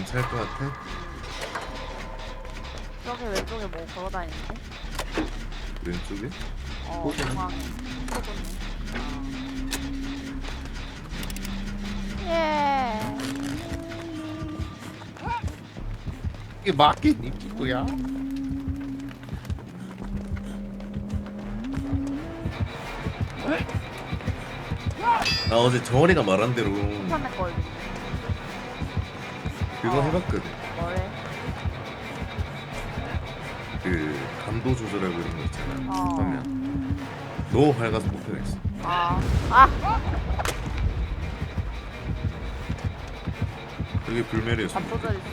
괜찮을 것 같아. 저기 왼쪽에 뭐 걸어다니는데? 왼쪽에? 어? 중앙에. 포근해. 예. 이게 맞긴 입구야. 나 어제 정원이가 말한 대로 판에 걸리네. 그거 어. 해봤거든. 뭐래? 그 감도 조절하고 이런 거 있잖아. 어. 하면 너무 밝아서 못 펴냈어. 아, 아! 그게 불멸이었어. 밥도잘 있어.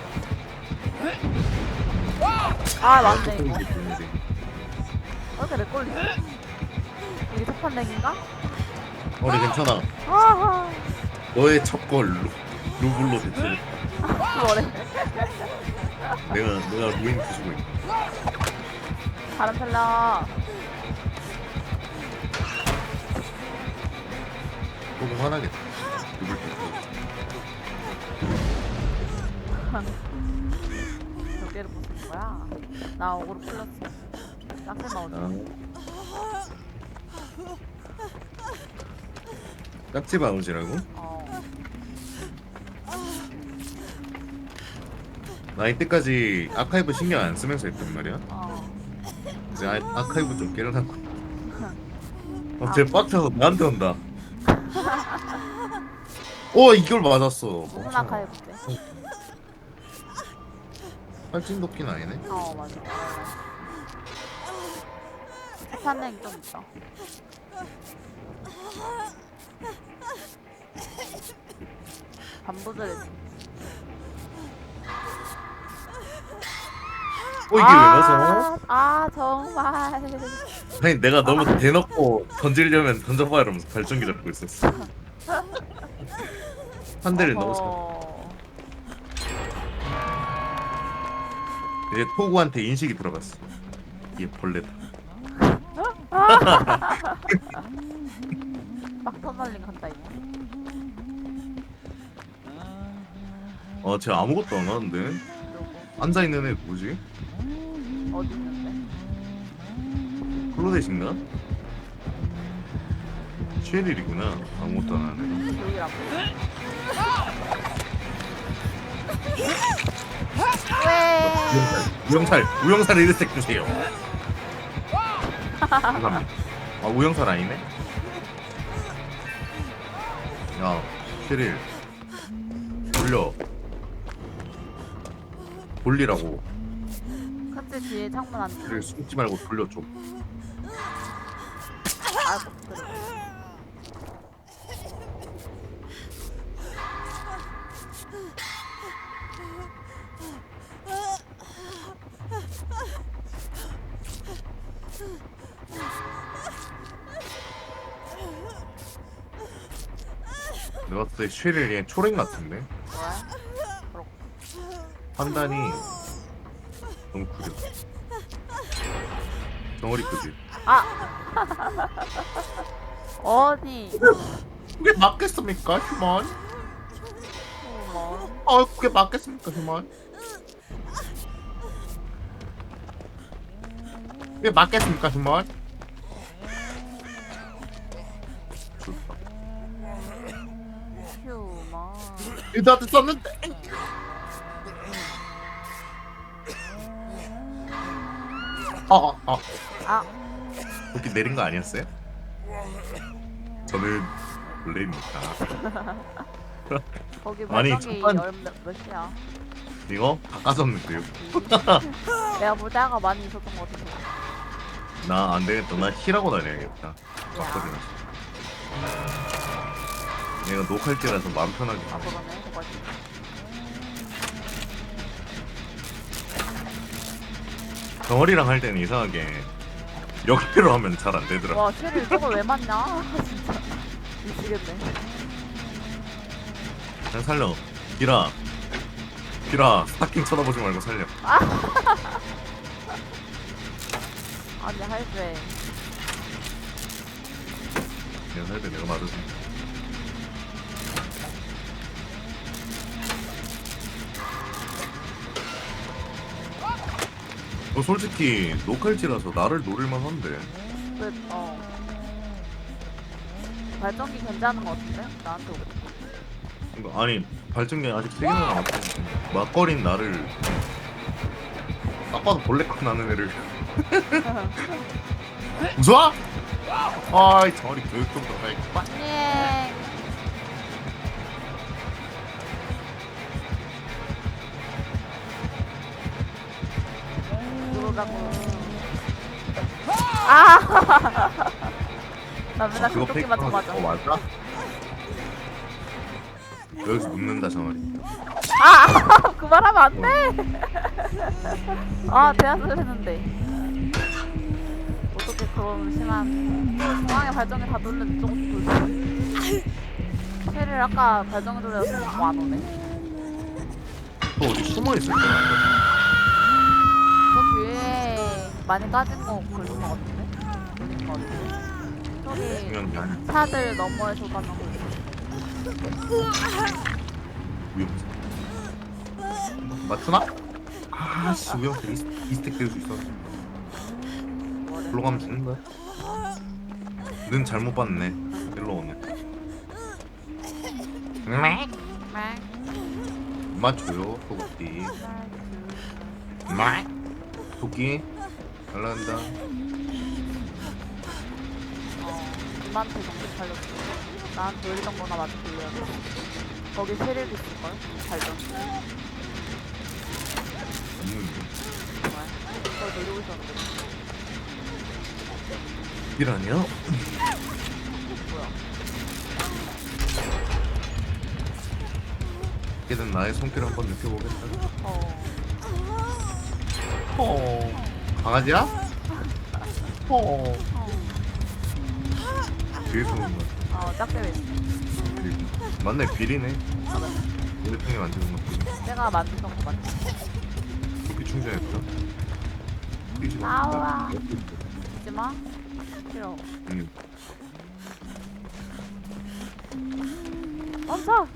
아, 맞네, 이거. 그게 불멸이. 왜 이렇게 내 걸리지? 이게 첫판랭인가? 어리 괜찮아. 아하. 너의 첫걸 루블로 대체. 뭐래? 내가 내가 루인 부수고 있다. 바람 살려. 조금 화나겠다. 루블 부수고. 몇 개를 부수는 거야? 나 어그로 풀렸어. 짝새 나오지. 아. 깍지 바우지라고? 어. 나 이때까지 아카이브 신경 안 쓰면서 했단 말이야. 어. 이제 아, 아카이브 좀 깨려고. 어, 쟤 빡쳐서 나한테 온다. 어 이걸 맞았어. 무슨 아카이브인데? 팔찐 도끼는 아니네. 어, 맞아. 첫판랭 좀 있다. 반부들 이지. 어 이게 왜 맞아? 아, 정말. 아니 내가 너무 대놓고 던지려면 던져봐 이러면서 발전기 잡고 있었어. 한 대를 넣어서 어허. 이제 토구한테 인식이 들어갔어. 이게 벌레다. 막 터널링 한다, 이거. 어, 쟤 아무것도 안 하는데? 앉아 있는 애 뭐지? 어디 있는데? 클로데신가? 쉐릴이구나. 아무것도 안. 왜? 우영살, 우영살 1색 주세요. 아, 우영살 아니네? 야, 쉐릴. 돌려. 돌리라고. 그치, 뒤에 창문 안 뚫려. 숨지 말고 돌려줘. 아이고, 그래. 내가 봤을 때 쉐릴 얘 초랭 같은데? 판단이 너무 구려. 덩어리 크지? 아! 어디? 그게 맞겠습니까, 휴먼? 어머. 아, 그게 맞겠습니까, 휴먼? 그게 맞겠습니까, 휴먼? 좋다. 휴먼. 이다한테 썼는데. 아, 아, 아. 아, 도끼 내린 거 아니었어요? 저는 원래입니다. 거기 아니, 몇, 몇이야? 이거 다 까졌는데요. 내가 볼 때가 많이 있었던 것 같아. 나안 되겠다. 나 힐하고 다녀야겠다. 막거리 나. 얘가 녹할 때라서 마음 편하게. 아, 그러네. 저거 덩어리랑 할 때는 이상하게 역배로 하면 잘 안 되더라. 와, 쉐를 저걸 왜 맞냐? 진짜. 미치겠네. 그냥 살려. 기라. 기라. 스타킹 쳐다보지 말고 살려. 아니, 할배. 그냥 살때 내가 맞아준. 너 솔직히 노칼지라서 나를 노릴만 한데 그, 어. 발전기 괜찮은 거 같은데? 나한테 오고. 그러니까 아니 발전기 아직 세 개나 남았어 막걸린 나를 딱 봐도 벌레컷 나는 애를 웃어? 아이 저리 교육 좀 들어가야겠다 예. 누르라고. 아! 나 맨날 그거 그토끼만 좀 맞아. 어 맞아? 여기서 눕는다 저 말이 아! 그 말 하면 안 돼! 아, 대화를 했는데. 어떻게 그런 심한. 중앙에 발전기 다 돌렸는데 조금씩 돌려. 쉐를 아까 발전기 돌려서 안 오네. 또 어디 숨어 있을 거야 많이 까진 거 걸린 거 같은데? 걸린 거 같은데? 저기 차들 너머에서 가는 거. 위험해 맞추나? 아씨 위험해 이, 이 스택 될수 있어 글로 가면 죽는 거야? 는 잘못 봤네. 일로 오네. 막 맞춰요 막 토끼 날라간다 어, 님한테 정신 팔렸어. 난 돌리던 거나 맞춰 돌려야 돼. 거기 세릴 있을걸? 발전. 없는데 정말. 그걸 돌리고 있었는데. 일 아니야? 뭐야. 걔는 나의 손길 한번 느껴보겠다 어. 어 강아지야? 어 어. 뒤에서 오는 거야 어. 비리. 맞네 비리네 아, 맞네. 우리 통에 만드는 거 비리 내가 만든 거 맞지? 토끼 충전했다 뛰지 마. 잊지 마. 싫어. 응. 멈춰!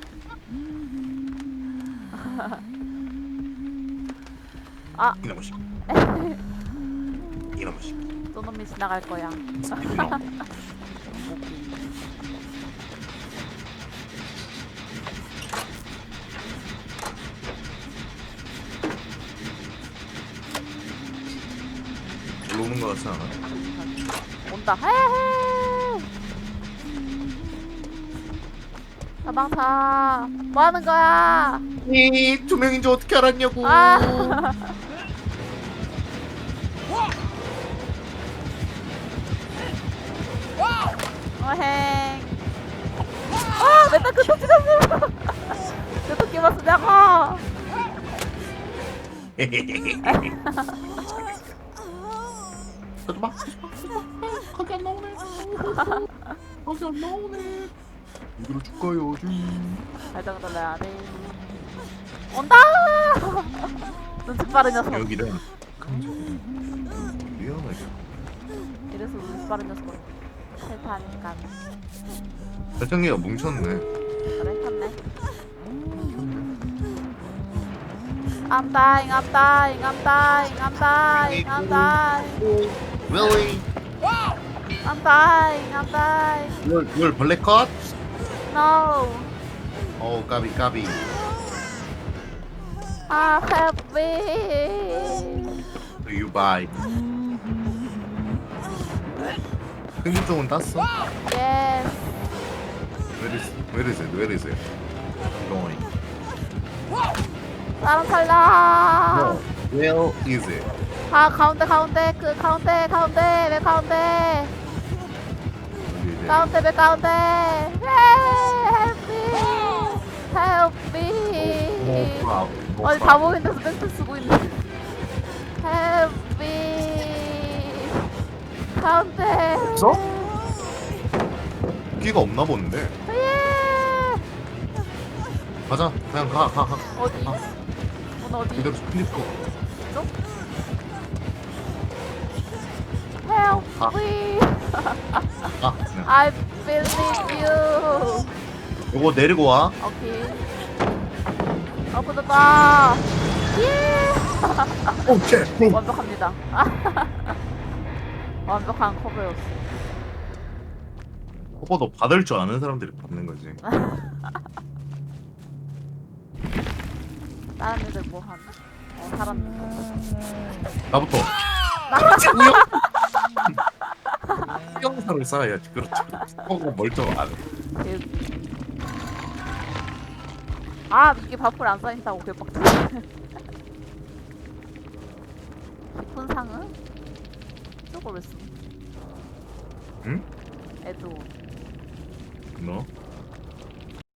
아, 이놈의 씨 이놈의 씨 또놈이 지나갈 거야. 오는 거 같지 않아? 온다. 헤헤! 가방차. 뭐 하는 거야? 이두 명인지 어떻게 알았냐고 아. 어행. 아, 맨날 그 토끼 잡으러. 그 토끼 봤으냐고. 하지마 거기 안 나오네 거기 안 나오네 이대로 줄까요 좀 발장 돌려야 돼. 온다! 눈치 빠른 녀석. 여기는 위험하게 이래서 눈치 빠른 녀석. 실패하니까. 발전기가 뭉쳤네 그래, 탔네. I'm dying, I'm dying, I'm dying, I'm dying, I'm dying, Really? I'm dying, I'm dying. 이걸, 이걸 블랙컷? No, 어우 까비 까비 ah, help me. You buy 흥분 쪽은 땄어? Yes. Where is, where is it? Where is it? Going 살라. No Where is it? 아 가운데 가운데 그 가운데 가운데 왜 가운데 여기 이제 가운데 왜 가운데 Help me. Help me. 아, 뭐 아니 봐. 다 보이는 데서 멘트 쓰고 있네. Help me. 가운데. 없어? 끼가 없나 본데 예. 가자 그냥 가 가가 가, 어디? 아. 오늘 어디? 이대로 스피니프 쪽? Help 아. me. 아 그냥 I believe you. 요거 내리고 와 오케이. 더 바. 예. 오케이. 완벽합니다. 완벽한 커버였어. 커버도 받을 줄 아는 사람들이 받는 거지. 다른 애들 뭐 하나? 어, 사람. 나부터. 우영. 수영사를 쌓아야지. 그렇지. 커버 멀쩡 안 해. 아 이게 바풀 안 쌓인다고 개빡쳐. 깊은 상은? 저걸 왜 쓰? 응? 애도 너?